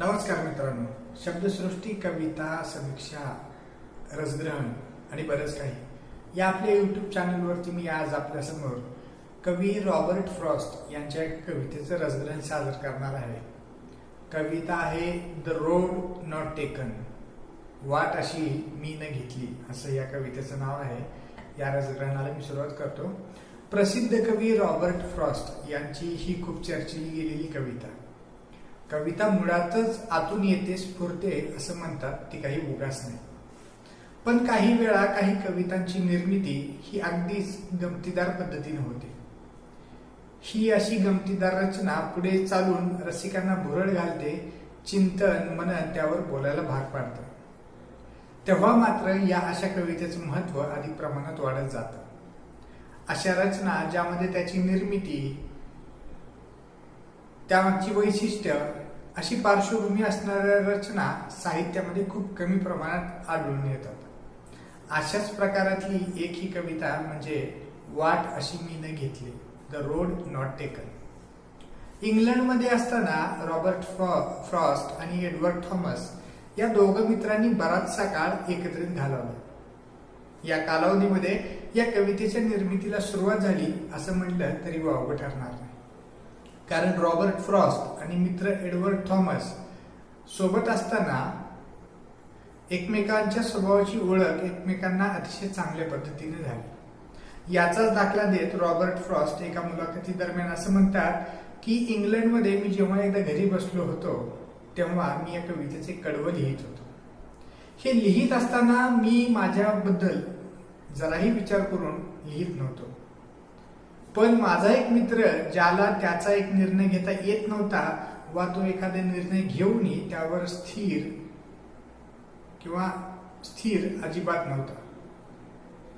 नमस्कार मित्रांनो. शब्दसृष्टी कविता समीक्षा रसग्रहण आणि बरंच काही. या आपल्या युट्यूब चॅनलवरती मी आज आपल्यासमोर कवी रॉबर्ट फ्रॉस्ट यांच्या कवितेचं रसग्रहण सादर करणार आहे. कविता आहे द रोड नॉट टेकन. वाट अशी मी न घेतली असं या कवितेचं नाव आहे. या रसग्रहणाला मी सुरुवात करतो. प्रसिद्ध कवी रॉबर्ट फ्रॉस्ट यांची ही खूप चर्चिली गेलेली कविता. कविता मुळातच आतून येते स्फुरते असं म्हणतात ती काही उगाच नाही. पण काही वेळा काही कवितांची निर्मिती ही अगदीच गमतीदार पद्धतीने होते. ही अशी गमतीदार रचना पुढे चालून रसिकांना भुरळ घालते चिंतन मनन त्यावर बोलायला भाग पाडतं. तेव्हा मात्र या अशा कवितेचं महत्त्व अधिक प्रमाणात वाढत जातं. अशा रचना ज्यामध्ये त्याची निर्मिती त्यामागची वैशिष्ट्य अशी पार्श्वभूमी असणाऱ्या रचना साहित्यामध्ये खूप कमी प्रमाणात आढळून येतात अशाच प्रकारातली एक ही कविता म्हणजे वाट अशी मी न घेतली द रोड नॉट टेकन इंग्लंडमध्ये असताना रॉबर्ट फ्रॉ- फ्रॉस्ट आणि एडवर्ड थॉमस या दोघं मित्रांनी बराचसा काळ एकत्रित घालवला. या कालावधीमध्ये या कवितेच्या निर्मितीला सुरुवात झाली असं म्हटलं तरी वावगं ठरणार नाही. कारण रॉबर्ट फ्रॉस्ट आणि मित्र एडवर्ड थॉमस सोबत असताना एकमेकांच्या स्वभावाची ओळख एकमेकांना अतिशय चांगल्या पद्धतीने झाली. याचाच दाखला देत रॉबर्ट फ्रॉस्ट एका मुलाखती दरम्यान असं म्हणतात की इंग्लंडमध्ये मी जेव्हा एकदा घरी बसलो होतो तेव्हा मी या कवितेचे कडवं लिहित होतो. हे लिहित असताना मी माझ्याबद्दल जराही विचार करून लिहित नव्हतो. पण माझा एक मित्र ज्याला त्याचा एक निर्णय घेता येत नव्हता वा तो एखादा निर्णय घेऊनही त्यावर स्थिर किंवा स्थिर अजिबात नव्हता.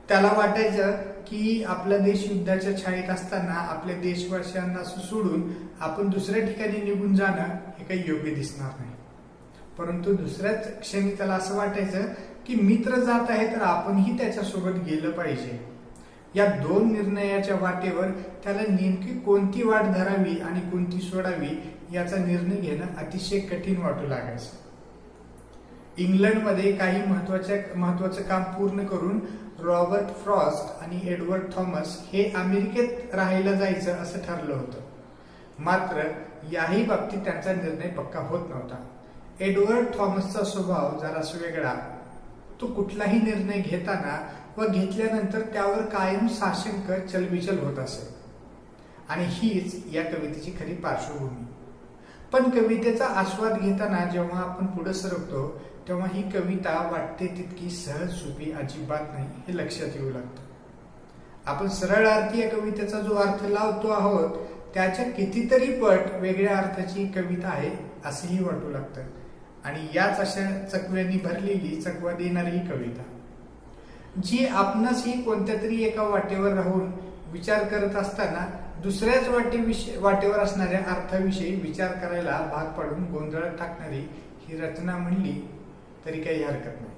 त्याला वाटायचं की आपला देश युद्धाच्या छायेत असताना आपल्या देशवासियांना सोडून आपण दुसऱ्या ठिकाणी निघून जाणं हे काही योग्य दिसणार नाही. परंतु दुसऱ्याच क्षणी त्याला असं वाटायचं की मित्र जात आहे तर आपणही त्याच्यासोबत गेलं पाहिजे. या दोन निर्णयाच्या वाटेवर त्याला नेमकी कोणती वाट धरावी आणि कोणती सोडावी याचा निर्णय घेणं अतिशय कठीण वाटू लागायचं. इंग्लंडमध्ये काही महत्त्वाच्या महत्वाचं काम पूर्ण करून रॉबर्ट फ्रॉस्ट आणि एडवर्ड थॉमस हे अमेरिकेत राहायला जायचं असं ठरलं होतं. मात्र याही बाबतीत त्यांचा निर्णय पक्का होत नव्हता. एडवर्ड थॉमसचा स्वभाव जरा वेगळा. तो कुठलाही निर्णय घेताना व घेतल्यानंतर त्यावर कायम साशंक चलबिचल होत असे. आणि हीच या कवितेची खरी पार्श्वभूमी. पण कवितेचा आस्वाद घेताना जेव्हा आपण पुढे सरकतो तेव्हा ही कविता वाटते तितकी सहज सोपी अजिबात नाही हे लक्षात येऊ लागतं. आपण सरळ अर्थी या कवितेचा जो अर्थ लावतो आहोत त्याच्या कितीतरी पट वेगळ्या अर्थाची कविता आहे असेही वाटू लागतं. आणि याच अशा चकव्यांनी भरलेली चकवा देणारी ही कविता. जी आपणच ही कोणत्या तरी एका वाटेवर राहून विचार करत असताना दुसऱ्याच वाटेविषयी वाटेवर असणाऱ्या अर्थाविषयी विचार करायला भाग पाडून गोंधळात टाकणारी ही रचना म्हणली तरी काही हरकत नाही.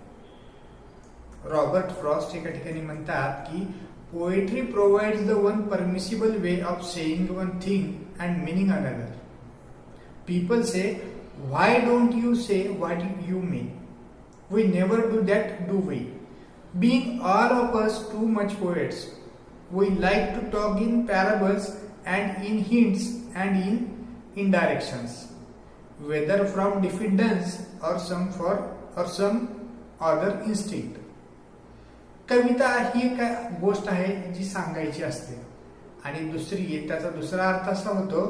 रॉबर्ट फ्रॉस्ट एका ठिकाणी म्हणतात की poetry provides the one permissible way of saying one thing and meaning another people say Why don't you say what you mean? We never do that, do we? being all of us too much poets, we like to talk in parables and in hints and in indirections, whether from diffidence or some for or some other instinct. कविता ही एक गोष्ट आहे जी सांगायची असते आणि दुसरी त्याचा दुसरा अर्थ असा होतो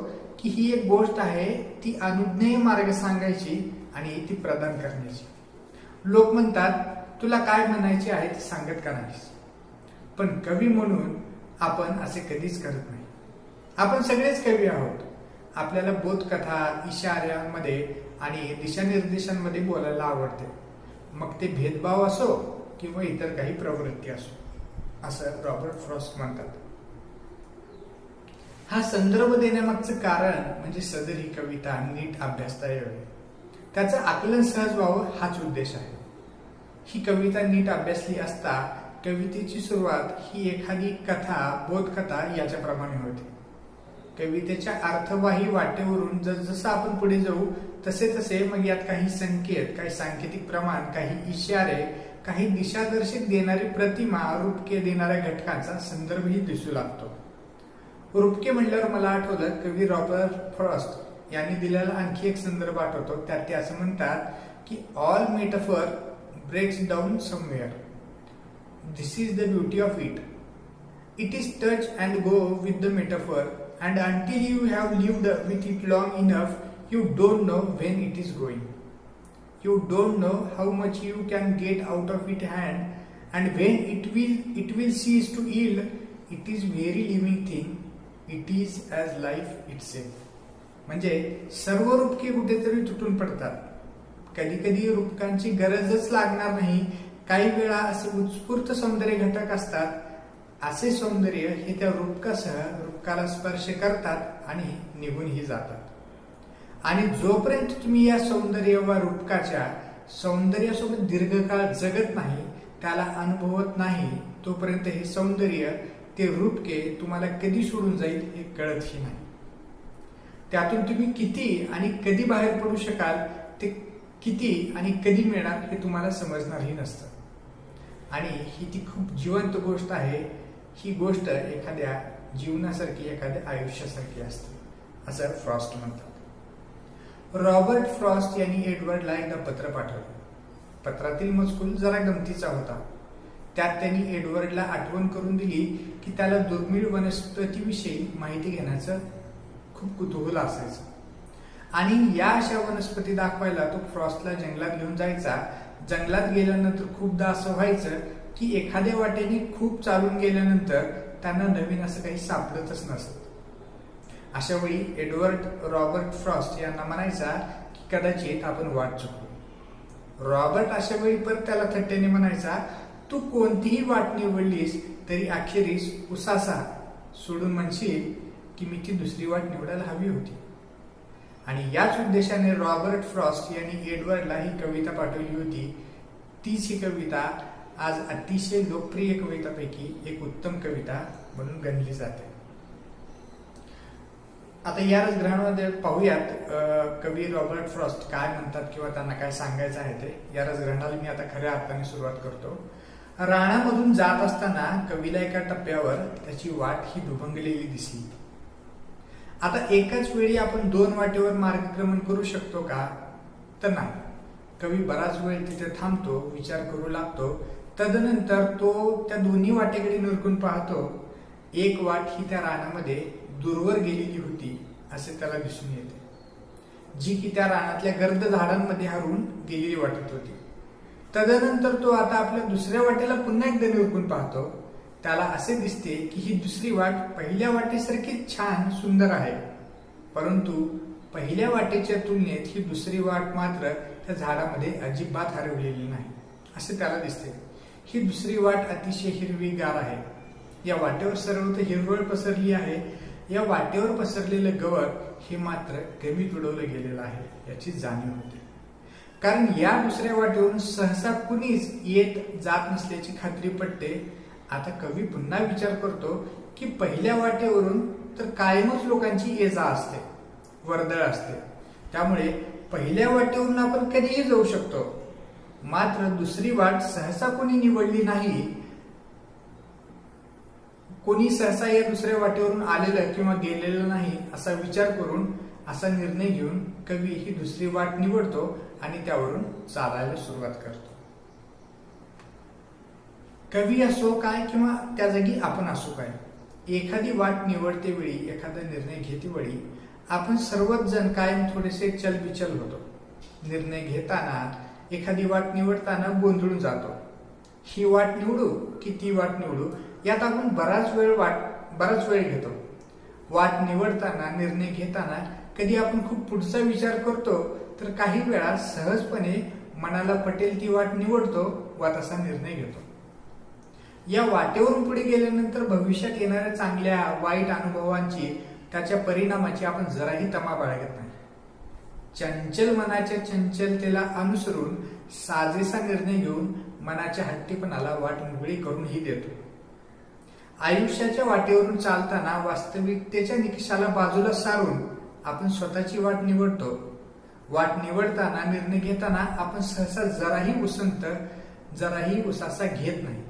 की ही एक गोष्ट आहे ती अनुज्ञेय मार्ग सांगायची आणि ती प्रदान करण्याची. लोक म्हणतात तुला काय म्हणायचे आहे ते सांगत का पण कवी म्हणून आपण असे कधीच करत नाही. आपण सगळेच कवी आहोत. आपल्याला बोधकथा इशाऱ्यांमध्ये आणि दिशानिर्देशांमध्ये बोलायला आवडते. मग ते भेदभाव असो किंवा इतर काही प्रवृत्ती असो असं रॉबर्ट फ्रॉस्ट म्हणतात. हा संदर्भ देण्यामागचं कारण म्हणजे सदर ही कविता नीट अभ्यासता यावी त्याचं आकलन सहज व्हावं हाच उद्देश आहे. ही कविता नीट अभ्यासली असता कवितेची सुरुवात ही एखादी कथा बोधकथा याच्याप्रमाणे होते. कवितेच्या अर्थवाही वाटेवरून जसजसं आपण पुढे जाऊ तसे तसे मग यात काही संकेत काही सांकेतिक प्रमाण काही इशारे काही दिशादर्शक देणारी प्रतिमा रूपके देणाऱ्या घटकांचा संदर्भही दिसू लागतो. रूपके म्हणल्यावर मला आठवलं कवी रॉबर्ट फ्रॉस्ट यांनी दिलेला आणखी एक संदर्भ आठवतो त्यात ते असं म्हणतात की all metaphor breaks down somewhere this is the beauty of it it is touch and go with the metaphor and until you have lived with it long enough you don't know when it is going you don't know how much you can get out of it hand and when it will it will cease to yield it is very living it is as life itself म्हणजे सर्व रूपके कुठेतरी तुटून पडतात. कधी कधी रूपकांची गरजच लागणार नाही. काही वेळा असे उत्स्फूर्त सौंदर्य घटक असतात. असे सौंदर्य हे त्या रूपकासह रूपकाला स्पर्श करतात आणि निघूनही जातात. आणि जोपर्यंत तुम्ही या सौंदर्य व रूपकाच्या सौंदर्यासोबत दीर्घकाळ जगत नाही त्याला अनुभवत नाही तोपर्यंत हे सौंदर्य ते रूपके तुम्हाला कधी सोडून जाईल हे कळतही नाही. त्यातून तुम्ही किती आणि कधी बाहेर पडू शकाल ते किती आणि कधी मिळणार हे तुम्हाला समजणारही नसतं. आणि ही ती खूप जिवंत गोष्ट आहे ही गोष्ट एखाद्या जीवनासारखी एखाद्या आयुष्यासारखी असते असं फ्रॉस्ट म्हणतात. रॉबर्ट फ्रॉस्ट यांनी एडवर्डला एकदा पत्र पाठवलं. पत्रातील मजकूर जरा गमतीचा होता. त्यात त्यांनी एडवर्डला आठवण करून दिली की त्याला दुर्मिळ वनस्पतीविषयी माहिती घेण्याचं खूप कुतूहल असायचं. आणि या अशा वनस्पती दाखवायला तो फ्रॉस्टला जंगलात घेऊन जायचा. जंगलात गेल्यानंतर खूपदा असं व्हायचं की एखाद्या वाटेने खूप चालून गेल्यानंतर त्यांना नवीन असं काही सापडतच नसत. अशा वेळी एडवर्ड रॉबर्ट फ्रॉस्ट यांना म्हणायचा की कदाचित आपण वाट चुकू. रॉबर्ट अशा वेळी परत त्याला थट्टेने म्हणायचा तू कोणतीही वाट निवडलीस तरी अखेरीस उसासा सोडून म्हणशील की मी ती दुसरी वाट निवडायला हवी होती. आणि याच उद्देशाने रॉबर्ट फ्रॉस्ट यांनी एडवर्डला ही कविता पाठवली होती. तीच ही कविता आज अतिशय लोकप्रिय कवितापैकी एक उत्तम कविता म्हणून गणली जाते. आता या रसग्रहणामध्ये पाहूयात कवी रॉबर्ट फ्रॉस्ट काय म्हणतात किंवा त्यांना काय सांगायचं आहे ते. या रसग्रहणाला मी आता खऱ्या अर्थाने सुरुवात करतो. राणामधून जात असताना कवीला एका टप्प्यावर त्याची वाट ही दुभंगलेली दिसली. आता एकाच वेळी आपण दोन वाटेवर मार्गक्रमण करू शकतो का? तर नाही. कवी बराच वेळ तिथे थांबतो विचार करू लागतो. तदनंतर तो त्या दोन्ही वाटेकडे निरकून पाहतो. एक वाट ही त्या रानामध्ये दूरवर गेलेली होती असे त्याला दिसून येते. जी की त्या रानातल्या गर्द झाडांमध्ये हरून गेलेली वाटत होती. तदनंतर तो आता आपल्या दुसऱ्या वाटेला पुन्हा एकदा निरकून पाहतो. त्याला असे दिसते की ही दुसरी वाट पहिल्या वाटेसारखी छान सुंदर आहे. परंतु पहिल्या वाटेच्या तुलनेत ही दुसरी वाट मात्र त्या झाडामध्ये अजिबात हरवलेली नाही. असे त्याला दिसते. ही दुसरी वाट अतिशय हिरवीगार आहे. या वाटेवर सर्वत्र हिरवळ पसरली आहे. या वाटेवर पसरलेलं गवत हे मात्र कमी तुडवलं गेलेलं आहे याची जाणीव होते. कारण या दुसऱ्या वाटेवरून सहसा कुणीच येत जात नसल्याची खात्री पटते आता कवी पुन्हा विचार करतो की पहिल्या वाटेवरून तर कायमच लोकांची ये जा असते वर्दळ असते. त्यामुळे पहिल्या वाटेवरून आपण कधीही जाऊ शकतो. मात्र दुसरी वाट सहसा कोणी निवडली नाही. कोणी सहसा या दुसऱ्या वाटेवरून आलेलं किंवा गेलेलं नाही असा विचार करून असा निर्णय घेऊन कवी ही दुसरी वाट निवडतो आणि त्यावरून चालायला सुरुवात करतो. कवी असो काय किंवा त्या जागी आपण असो काय एखादी वाट निवडते वेळी एखादा निर्णय घेते वेळी आपण सर्वच जण कायम थोडेसे चलबिचल होतो. निर्णय घेताना एखादी वाट निवडताना गोंधळून जातो. ही वाट निवडू की ती वाट निवडू यात आपण बराच वेळ वाट बराच वेळ घेतो. वाट निवडताना निर्णय घेताना कधी आपण खूप पुढचा विचार करतो तर काही वेळा सहजपणे मनाला पटेल ती वाट निवडतो वा तसा निर्णय घेतो. या वाटेवरून पुढे गेल्यानंतर भविष्यात येणाऱ्या चांगल्या वाईट अनुभवांची त्याच्या परिणामाची आपण जराही तमा बाळगत नाही. चंचल मनाच्या चंचलतेला अनुसरून साजेसा निर्णय घेऊन मनाच्या हट्टीपणाला वाट मोकळी करूनही देतो. आयुष्याच्या वाटेवरून चालताना वास्तविकतेच्या निकषाला बाजूला सारून आपण स्वतःची वाट निवडतो. वाट निवडताना निर्णय घेताना आपण सहसा जराही उसंत जराही उसासा घेत नाही.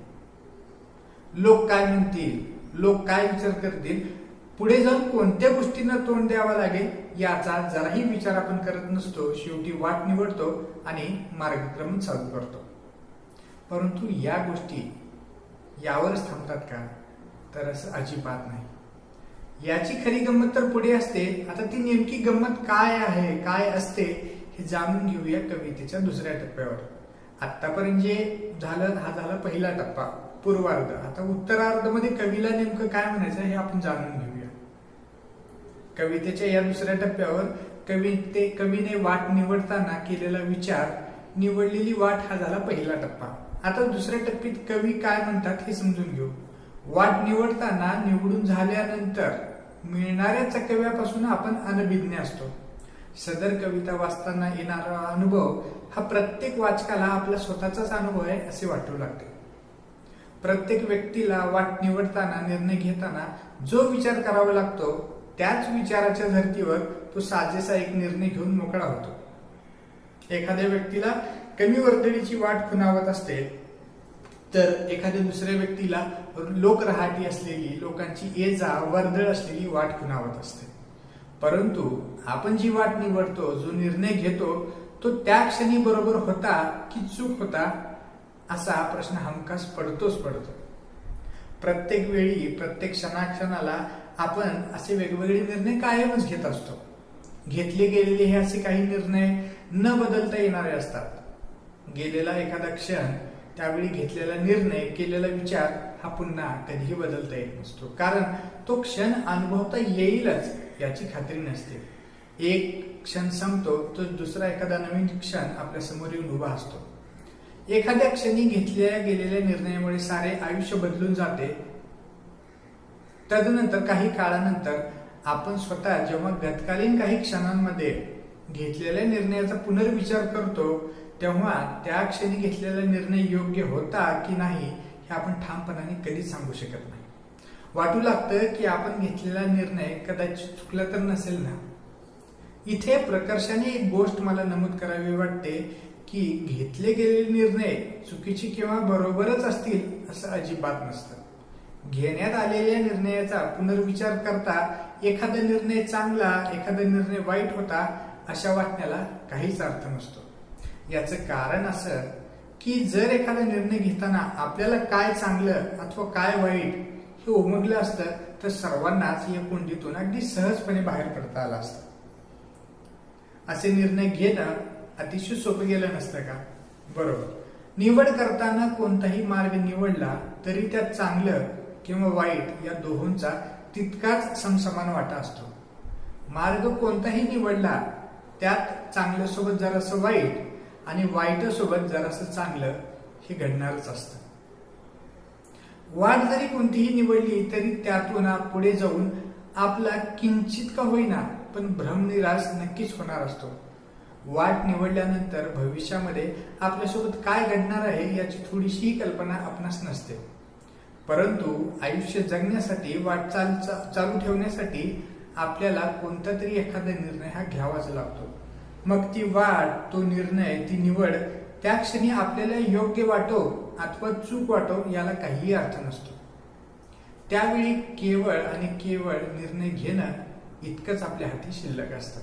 लोक काय म्हणतील? लोक काय विचार करतील? पुढे जाऊन कोणत्या गोष्टींना तोंड द्यावा लागेल? याचा जराही विचार आपण करत नसतो. शेवटी वाट निवडतो आणि मार्गक्रमण चालू करतो. परंतु या गोष्टी यावरच थांबतात का? तर असं अजिबात नाही. याची खरी गंमत तर पुढे असते. आता ती नेमकी गंमत काय आहे काय असते हे जाणून घेऊया कवितेच्या दुसऱ्या टप्प्यावर. आतापर्यंत जे झालं हा झाला पहिला टप्पा पूर्वार्ध. आता उत्तरार्धमध्ये कवीला नेमकं काय म्हणायचं हे आपण जाणून घेऊया. कवितेच्या या दुसऱ्या टप्प्यावर कवी ते कवीने वाट निवडताना केलेला विचार निवडलेली वाट हा झाला पहिला टप्पा. आता दुसऱ्या टप्प्यात कवी काय म्हणतात हे समजून घेऊ. वाट निवडताना निवडून झाल्यानंतर मिळणाऱ्या चकव्यापासून आपण अनभिज्ञ असतो. सदर कविता वाचताना येणारा अनुभव हा प्रत्येक वाचकाला आपला स्वतःचाच अनुभव आहे असे वाटू लागते. प्रत्येक व्यक्तीला वाट निवडताना निर्णय घेताना जो विचार करावा लागतो त्याच विचाराच्या धर्तीवर तो साजेसा एक निर्णय घेऊन मोकळा होतो. एखाद्या व्यक्तीला कमी वर्दळीची वाट खुणावत असते तर एखाद्या दुसऱ्या व्यक्तीला लोकरहाटी असलेली लोकांची ये जा वर्दळ असलेली वाट खुणावत असते. परंतु आपण जी वाट निवडतो जो निर्णय घेतो तो त्या क्षणी बरोबर होता की चूक होता असा प्रश्न हमखास पडतोच पडतो. प्रत्येक वेळी प्रत्येक क्षणाक्षणाला आपण असे वेगवेगळे निर्णय कायमच घेत असतो. घेतले गेलेले हे असे काही निर्णय न बदलता येणारे असतात. गेलेला एखादा क्षण त्यावेळी घेतलेला निर्णय केलेला विचार हा पुन्हा कधीही बदलता येत नसतो. कारण तो क्षण अनुभवता येईलच याची खात्री नसते. एक क्षण संपतो तो दुसरा एखादा नवीन क्षण आपल्यासमोर येऊन उभा असतो. एखाद्या क्षणी घेतल्या गेलेल्या निर्णयामुळे सारे आयुष्य बदलून जाते. तदनंतर काही काळानंतर आपण स्वतः जेव्हा गतकालीन काही क्षणांमध्ये घेतलेल्या निर्णयाचा पुनर्विचार करतो तेव्हा त्या क्षणी घेतलेला निर्णय योग्य होता की नाही हे आपण ठामपणाने कधीच सांगू शकत नाही. वाटू लागतं की आपण घेतलेला निर्णय कदाचित चुकला तर नसेल ना? इथे प्रकर्षाने एक गोष्ट मला नमूद करावी वाटते की घेतले गेलेले निर्णय चुकीचे किंवा बरोबरच असतील असं अजिबात नसतं. घेण्यात आलेल्या निर्णयाचा पुनर्विचार करता एखादा निर्णय चांगला एखादा निर्णय वाईट होता अशा वाटण्याला काहीच अर्थ नसतो. याचं कारण असं की जर एखादा निर्णय घेताना आपल्याला काय चांगलं अथवा काय वाईट हे उमगलं असतं तर सर्वांनाच या कुंडीतून अगदी सहजपणे बाहेर पडता आलं असतं. असे निर्णय घेणं अतिशय सोपं गेलं नसतं का? बरोबर. निवड करताना कोणताही मार्ग निवडला तरी त्यात चांगलं किंवा वाईट या दोहोंचा तितकाच समसमान वाटा असतो. मार्ग कोणताही निवडला त्यात चांगल्या सोबत जरासं वाईट आणि वाईट सोबत जरासं चांगलं हे घडणारच असतं. वाट जरी कोणतीही निवडली तरी त्यातून पुढे जाऊन आपला किंचित का होईना पण भ्रमनिराश नक्कीच होणार असतो. वाट निवडल्यानंतर भविष्यामध्ये आपल्यासोबत काय घडणार आहे याची थोडीशीही कल्पना आपणास नसते. परंतु आयुष्य जगण्यासाठी वाटचाल चालू ठेवण्यासाठी आपल्याला कोणता तरी एखादा निर्णय हा घ्यावाच लागतो. मग ती वाट तो निर्णय ती निवड त्या क्षणी आपल्याला योग्य वाटो अथवा चूक वाटो याला काहीही अर्थ नसतो. त्यावेळी केवळ आणि केवळ निर्णय घेणं इतकंच आपल्या हाती शिल्लक असतं.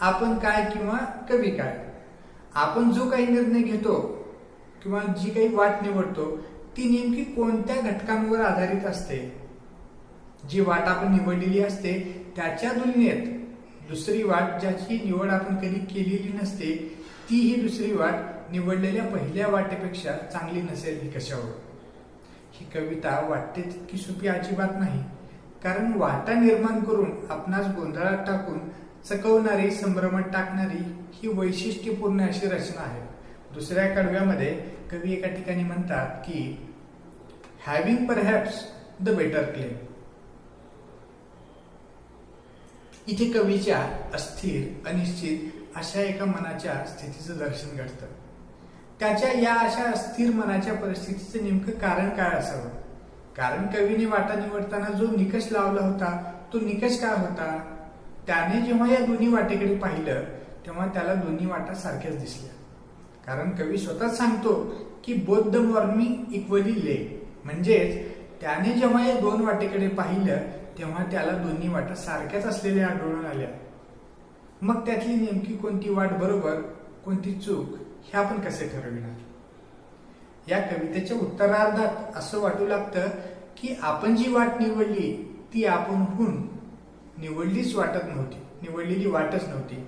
आपण काय किंवा कवी काय? आपण जो काही निर्णय घेतो किंवा जी काही वाट निवडतो ती नेमकी कोणत्या घटकांवर आधारित असते? जी वाट आपण निवडलेली असते त्याच्या तुलनेत दुसरी वाट ज्याची निवड आपण कधी केलेली नसते ती ही दुसरी वाट निवडलेल्या पहिल्या वाटेपेक्षा चांगली नसेल ही कशावर? ही कविता वाटते तितकी सोपी अजिबात नाही. कारण वाटा निर्माण करून आपणास गोंधळात टाकून चकवणारी संभ्रमात टाकणारी ही वैशिष्ट्यपूर्ण अशी रचना आहे. दुसऱ्या कडव्यामध्ये कवी एका ठिकाणी म्हणतात की having perhaps the better claim इथे कवीच्या अस्थिर अनिश्चित अशा एका मनाच्या स्थितीचं दर्शन घडतं. त्याच्या या अशा अस्थिर मनाच्या परिस्थितीचं नेमकं कारण काय असावं? कारण कवीने वाटा निवडताना जो निकष लावला होता तो निकष काय होता? त्याने जेव्हा या दोन्ही वाटेकडे पाहिलं तेव्हा त्याला दोन्ही वाटा सारख्याच दिसल्या. कारण कवी स्वतःच सांगतो की बोथ द मॉर्निंग इक्वली ले म्हणजेच त्याने जेव्हा या दोन वाटेकडे पाहिलं तेव्हा त्याला दोन्ही वाटा सारख्याच असलेल्या आढळून आल्या. मग त्यातली नेमकी कोणती वाट बरोबर कोणती चूक हे आपण कसे ठरविणार? या कवितेच्या उत्तरार्धात असं वाटू लागतं की आपण जी वाट निवडली ती आपणहून निवडलीच वाटत नव्हती निवडलेली वाटच नव्हती.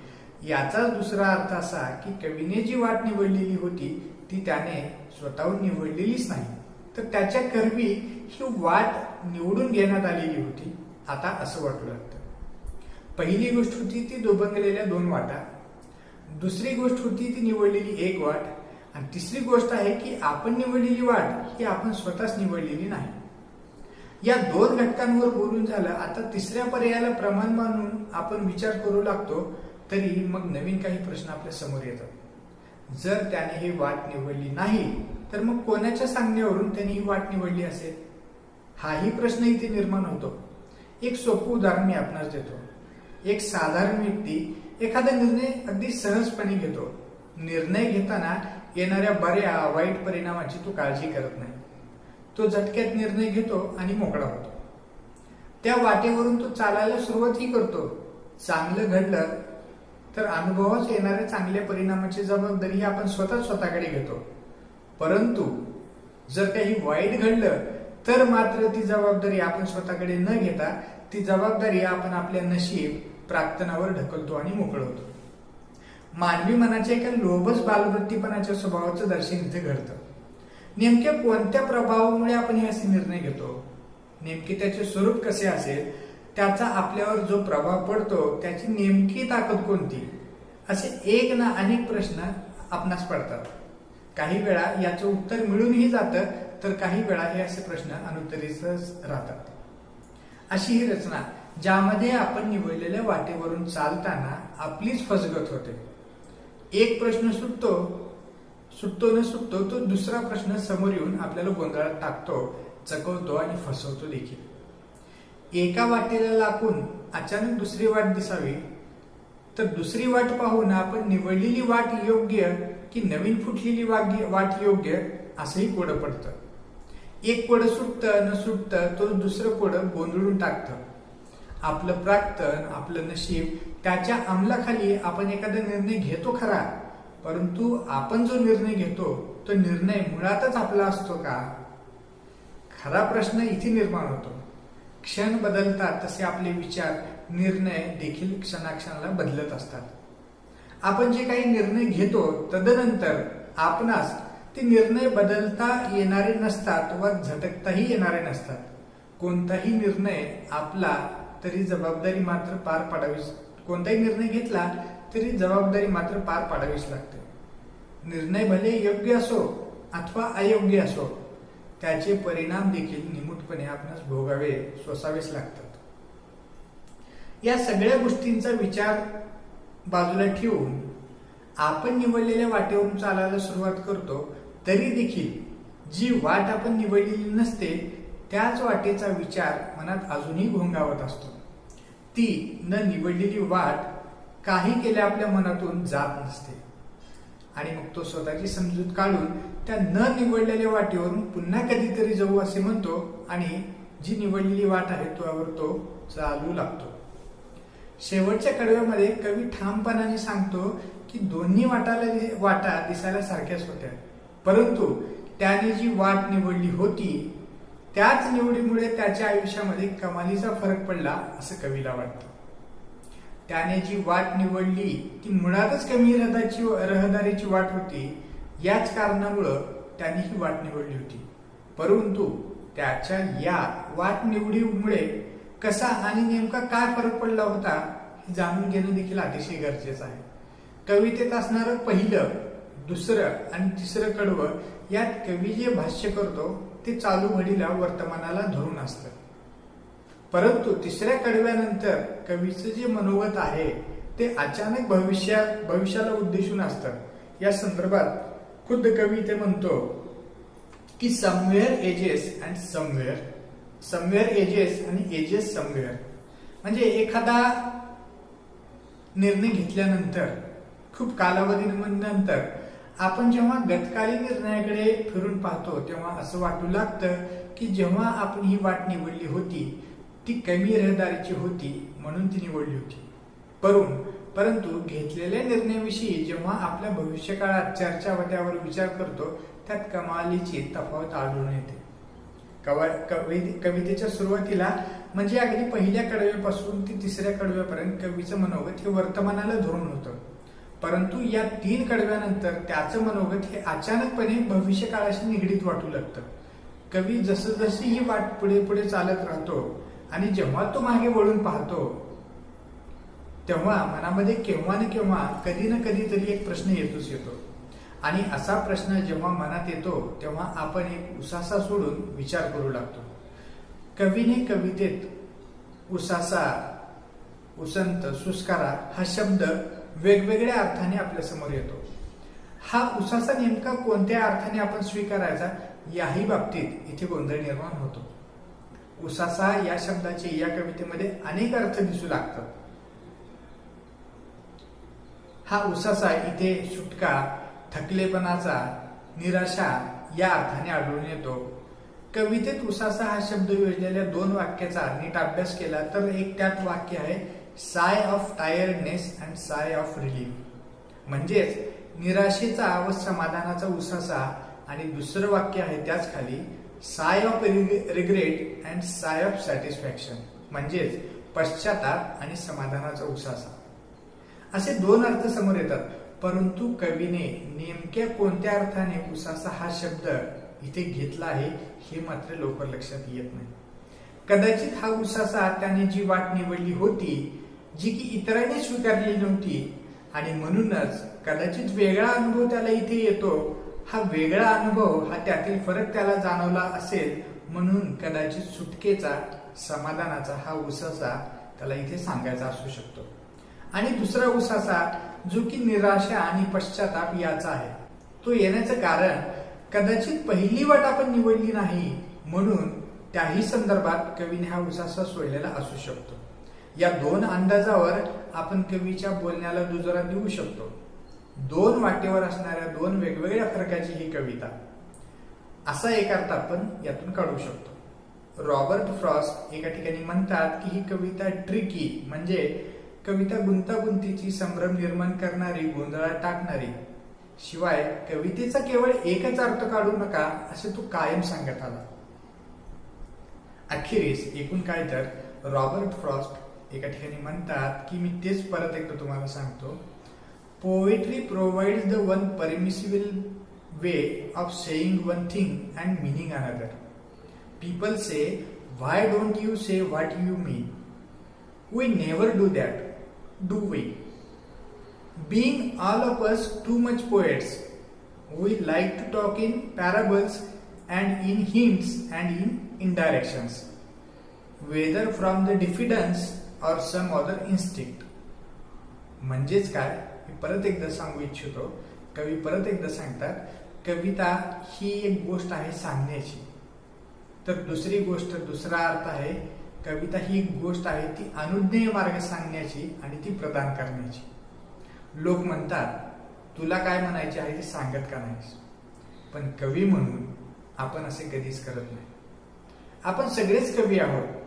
याचाच दुसरा अर्थ असा की कवीने जी वाट निवडलेली होती ती त्याने स्वतःहून निवडलेलीच नाही. तर त्याच्या कर्वी ही वाट निवडून घेण्यात आलेली होती. आता असं वाटू लागतं. पहिली गोष्ट होती ती दुबंगलेल्या दोन वाटा. दुसरी गोष्ट होती ती निवडलेली एक वाट. आणि तिसरी गोष्ट आहे की आपण निवडलेली वाट ही आपण स्वतःच निवडलेली नाही. या दोन घटकांवर बोलून झालं आता तिसऱ्या पर्यायाला प्रमाण मानून आपण विचार करू लागतो तरी मग नवीन काही प्रश्न आपल्यासमोर येतात. जर त्याने ही वाट निवडली नाही तर मग कोणाच्या सांगण्यावरून त्याने ही वाट निवडली असेल? हाही प्रश्न इथे निर्माण होतो. एक सोपं उदाहरण मी आपणास देतो. एक साधारण व्यक्ती एखादा निर्णय अगदी सहजपणे घेतो. निर्णय घेताना येणाऱ्या बऱ्या वाईट परिणामाची तो काळजी करत नाही. तो झटक्यात निर्णय घेतो आणि मोकळा होतो. त्या वाटेवरून तो चालायला सुरुवातही करतो. चांगलं घडलं तर अनुभवाच येणाऱ्या चांगल्या परिणामाची जबाबदारी आपण स्वतः स्वतःकडे घेतो. परंतु जर काही वाईट घडलं तर मात्र ती जबाबदारी आपण स्वतःकडे न घेता ती जबाबदारी आपण आपल्या नशीब प्रार्थनावर ढकलतो आणि मोकळवतो. मानवी मनाच्या एका लोभस बालवृत्तीपणाच्या स्वभावाचं दर्शन इथे घडतं. नेमक्या कोणत्या प्रभावामुळे आपण हे असे निर्णय घेतो? नेमके त्याचे स्वरूप कसे असेल? त्याचा आपल्यावर जो प्रभाव पडतो त्याची नेमकी ताकद कोणती? असे एक ना अनेक प्रश्न आपणास पडतात. काही वेळा याचं उत्तर मिळूनही जातं तर काही वेळा हे असे प्रश्न अनुत्तरीच राहतात. अशी ही रचना ज्यामध्ये आपण निवडलेल्या वाटेवरून चालताना आपलीच फसगत होते. एक प्रश्न सुटतो सुटतो न सुटतो तो दुसरा प्रश्न समोर येऊन आपल्याला गोंधळात टाकतो चकवतो आणि फसवतो देखील. एका वाटेला लागून अचानक दुसरी वाट दिसावी तर दुसरी वाट पाहून आपण निवडलेली वाट योग्य की नवीन फुटलेली वाट योग्य असंही कोडं पडतं. एक कोडं सुटतं न सुटतं तो दुसरं कोडं गोंधळून टाकतं. आपलं प्राक्तन आपलं नशीब त्याच्या अंमलाखाली आपण एखादा निर्णय घेतो खरा. परंतु आपण जो निर्णय घेतो तो निर्णय मुळातच आपला असतो का? खरा प्रश्न इथे निर्माण होतो. क्षण बदलतात तसे आपले विचार निर्णय देखील क्षणाक्षणाला बदलत असतात. आपण जे काही निर्णय घेतो तदनंतर आपणास ते निर्णय बदलता येणारे नसतात व झटकताही येणारे नसतात. कोणताही निर्णय आपला तरी जबाबदारी मात्र पार पाडावीच कोणताही निर्णय घेतला तरी जबाबदारी मात्र पार पाडावीच लागते. निर्णय भले योग्य असो अथवा अयोग्य असो त्याचे परिणाम देखील निमूटपणे आपणास भोगावे सोसावेच लागतात. या सगळ्या गोष्टींचा विचार बाजूला ठेवून आपण निवडलेल्या वाटेवरून चालायला सुरुवात करतो तरी देखील जी वाट आपण निवडलेली नसते त्याच वाटेचा विचार मनात अजूनही घोंगावत असतो. ती न निवडलेली वाट काही केल्या आपल्या मनातून जात नसते. आणि मग तो स्वतःची समजूत काढून त्या न निवडलेल्या वाटेवरून पुन्हा कधीतरी जाऊ असे म्हणतो आणि जी निवडलेली वाट आहे त्यावर तो चालू लागतो. शेवटच्या कडव्यामध्ये कवी ठामपणाने सांगतो की दोन्ही वाटाला वाटा दिसायला सारख्याच होत्या. परंतु त्याने जी वाट निवडली होती त्याच निवडीमुळे त्याच्या आयुष्यामध्ये कमालीचा फरक पडला असं कवीला वाटतं. त्याने जी वाट निवडली ती मुळातच कमी रहदाची रहदारीची वाट होती. याच कारणामुळं त्याने ही वाट निवडली होती. परंतु त्याच्या या वाट निवडीमुळे कसा आणि नेमका काय फरक पडला होता हे जाणून घेणं देखील अतिशय गरजेचं आहे. कवितेत असणारं पहिलं दुसरं आणि तिसरं कडवं यात कवी जे भाष्य करतो ते चालू घडीला वर्तमानाला धरून असतं. परंतु तिसऱ्या कडव्यानंतर कवीचं जे मनोगत आहे ते अचानक भविष्या भविष्याला उद्देशून असतं. या संदर्भात खुद्द कवी ते म्हणतो की somewhere edges and somewhere somewhere edges आणि एजेस समवेअर म्हणजे एखादा निर्णय घेतल्यानंतर खूप कालावधीनंतर आपण जेव्हा गतकाली निर्णयाकडे फिरून पाहतो तेव्हा असं वाटू लागतं की जेव्हा आपण ही वाट निवडली होती ती कमी रहदारीची होती म्हणून ती निवडली होती. परून परंतु घेतलेल्या निर्णयाविषयी जेव्हा आपल्या भविष्यकाळात चर्चा व त्यावर विचार करतो त्यात कमालीची तफावत आढळून येते. कवा कवि- कवितेच्या सुरुवातीला म्हणजे अगदी पहिल्या कडव्यापासून ते तिसऱ्या कडव्यापर्यंत कवीचं मनोगत हे वर्तमानाला धरून होतं. परंतु या तीन कडव्यानंतर त्याचं मनोगत हे अचानकपणे भविष्य काळाशी निगडीत वाटू लागतं. कवी जसजशी ही वाट पुढे पुढे चालत राहतो आणि जेव्हा तो मागे वळून पाहतो तेव्हा मनामध्ये केव्हा ना केव्हा कधी ना कधीतरी एक प्रश्न येतोच येतो. आणि असा प्रश्न जेव्हा मनात येतो तेव्हा आपण एक उसासा सोडून विचार करू लागतो. कवीने कवितेत उसासा उसंत सुस्कारा हा शब्द वेगवेगळ्या अर्थाने आपल्यासमोर येतो. हा उसाचा नेमका कोणत्या अर्थाने आपण स्वीकारायचा याही बाबतीत इथे गोंधळ निर्माण होतो. उसासा या शब्दाचे या कवितेमध्ये अनेक अर्थ दिसू लागतात. हा उसाचा इथे सुटका थकलेपणाचा निराशा या अर्थाने आढळून येतो. कवितेत उसाचा हा शब्द योजलेल्या दोन वाक्याचा नीट अभ्यास केला तर एक त्यात वाक्य आहे sigh of tiredness and sigh of relief म्हणजेच निराशेचा व समाधानाचा उसासा आणि दुसरं वाक्य आहे त्याच खाली sigh of regret and sigh of satisfaction म्हणजेच पश्चाताप आणि समाधानाचा उसासा. असे दोन अर्थ समोर येतात. परंतु कवीने नेमक्या कोणत्या अर्थाने उसासा हा शब्द इथे घेतला आहे हे मात्र लवकर लक्षात येत नाही. कदाचित हा उसासा त्याने जी वाट निवडली होती जी की इतरांनी स्वीकारली नव्हती. आणि म्हणूनच कदाचित वेगळा अनुभव त्याला इथे येतो. हा वेगळा अनुभव हा त्यातील फरक त्याला जाणवला असेल म्हणून कदाचित सुटकेचा समाधानाचा हा उसासा त्याला इथे सांगायचा असू शकतो. आणि दुसरा उसासा जो की निराशा आणि पश्चाताप याचा आहे. तो येण्याचं कारण कदाचित पहिली वाट आपण निवडली नाही म्हणून त्याही संदर्भात कवीने हा उसासा सोडलेला असू शकतो. या दोन अंदाजावर आपण कवीच्या बोलण्याला दुजोरा देऊ शकतो. दोन वाटेवर असणाऱ्या दोन वेगवेगळ्या फरकाची ही कविता. असा एक अर्थ आपण यातून काढू शकतो. रॉबर्ट फ्रॉस्ट एका ठिकाणी म्हणतात की ही कविता ट्रिकी म्हणजे कविता गुंतागुंतीची संभ्रम निर्माण करणारी गोंधळात टाकणारी. शिवाय कवितेचा केवळ एकच अर्थ काढू नका असे तो कायम सांगत आला. अखेरीस एकूण काय तर रॉबर्ट फ्रॉस्ट एका ठिकाणी म्हणतात की मी तेच परत एकदा तुम्हाला सांगतो poetry provides the one permissible way of saying one thing and meaning another people say why don't you say what you mean we never do that do we? Being all of us too much poets, we like to talk in parables and in hints and in indirections, whether from the diffidence or some other instinct. म्हणजेच काय? मी परत एकदा सांगू इच्छितो. कवी परत एकदा सांगतात कविता ही एक गोष्ट आहे सांगण्याची. तर दुसरी गोष्ट दुसरा अर्थ आहे कविता ही एक गोष्ट आहे ती अनुज्ञेय मार्ग सांगण्याची आणि ती प्रदान करण्याची. लोक म्हणतात तुला काय म्हणायचे आहे ते सांगत का नाहीस? पण कवी म्हणून आपण असे कधीच करत नाही. आपण सगळेच कवी आहोत.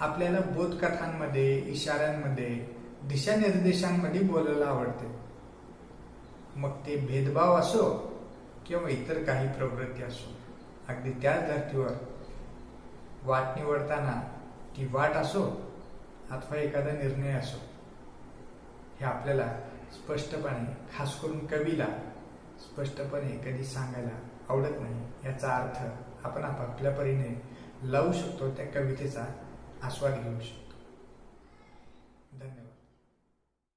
आपल्याला बोधकथांमध्ये इशाऱ्यांमध्ये दिशानिर्देशांमध्ये बोलायला आवडते. मग ते भेदभाव असो किंवा इतर काही प्रवृत्ती असो अगदी त्याच धर्तीवर वाट निवडताना ती वाट असो अथवा एखादा निर्णय असो हे आपल्याला स्पष्टपणे खास करून कवीला स्पष्टपणे कधी सांगायला आवडत नाही. याचा अर्थ आपण आपापल्या परीने लावू शकतो त्या कवितेचा आस्वाद घेऊ शकतो